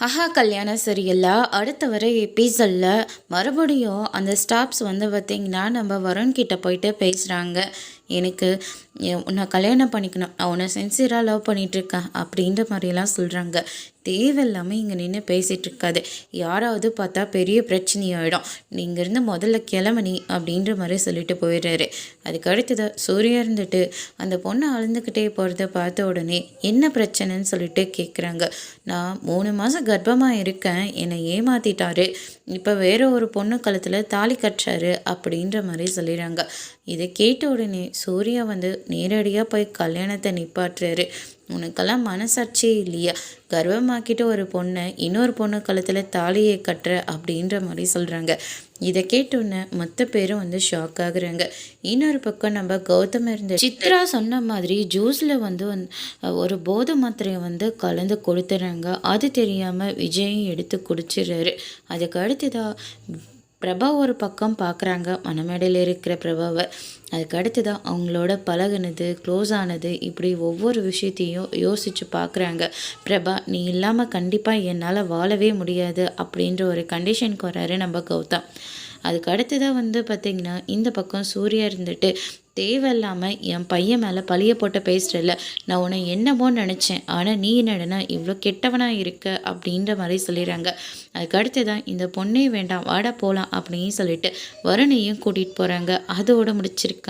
Haha கல்யாணம் சரியில்லை அடுத்த வர எபிசோடில் மறுபடியும் அந்த ஸ்டாப்ஸ் வந்து பார்த்திங்கன்னா நம்ம வருண்கிட்ட போயிட்டு பேசுகிறாங்க எனக்கு நான் உன்னை கல்யாணம் பண்ணிக்கணும். அவனை உன்னை சின்சியராக லவ் பண்ணிகிட்ருக்கேன் அப்படின்ற மாதிரிலாம் சொல்கிறாங்க தேவையில்லாமல் இங்கே நின்று பேசிகிட்டு இருக்காது யாராவது பார்த்தா பெரிய பிரச்சனையாயிடும். நீங்கள் இருந்து முதல்ல கிளம்பணி அப்படின்ற மாதிரி சொல்லிட்டு போயிடுறாரு. அதுக்கு அடுத்ததாக சூர்யா இருந்துட்டு அந்த பொண்ணை அழுந்துக்கிட்டே போகிறத பார்த்த உடனே என்ன பிரச்சனைன்னு சொல்லிட்டு கேட்குறாங்க நான் மூணு மாதம் கர்ப்பமாக இருக்கேன். என்னை ஏமாத்திட்டாரு. இப்போ வேற ஒரு பொண்ணு கழுத்தில் தாலி கட்டுறாரு அப்படின்ற மாதிரி சொல்லிடுறாங்க. இதை கேட்ட உடனே சூர்யா வந்து நேரடியாக போய் கல்யாணத்தை நிப்பாட்டுறாரு. உனக்கெல்லாம் மனசாட்சியே இல்லையா. கர்வமாக்கிட்டு ஒரு பொண்ணை இன்னொரு பொண்ணு கழுத்தில் தாலியை கட்டுற அப்படின்ற மாதிரி சொல்கிறாங்க இதை கேட்டோன்னே மற்ற பேரும் வந்து ஷாக் ஆகுறாங்க. இன்னொரு பக்கம் நம்ம கௌதம் இருந்த சித்ரா சொன்ன மாதிரி ஜூஸில் வந்து வந்து ஒரு போதை மாத்திரையை வந்து கலந்து கொடுத்துறாங்க. அது தெரியாமல் விஜயும் எடுத்து குடிச்சிடுறாரு. அதுக்கு அடுத்ததாக பிரபா ஒரு பக்கம் பார்க்குறாங்க மணமேடையில் இருக்கிற பிரபாவை. அதுக்கு அடுத்ததான் அவங்களோட பழகுனது க்ளோஸ் ஆனது இப்படி ஒவ்வொரு விஷயத்தையும் யோசித்து பார்க்குறாங்க பிரபா நீ இல்லாமல் கண்டிப்பாக என்னால் வாழவே முடியாது அப்படின்ற ஒரு கண்டிஷனுக்கு வராரு நம்ம கௌதம். அதுக்கு அடுத்ததாக வந்து பார்த்திங்கன்னா இந்த பக்கம் சூர்யா இருந்துட்டு தேவையில்லாமல் என் பையன் மேலே பழிய போட்டு பேசுகிறல்ல நான் உன்னை என்னமோ நினச்சேன். ஆனால் நீ என்னடனா இவ்வளோ கெட்டவனாக இருக்க? அப்படின்ற மாதிரி சொல்லிடுறாங்க அதுக்கு அடுத்ததான் இந்த பொண்ணே வேண்டாம் வாட போகலாம் அப்படின்னு சொல்லிட்டு வருணையும் கூட்டிகிட்டு போகிறாங்க அதோட முடிச்சிருக்காங்க.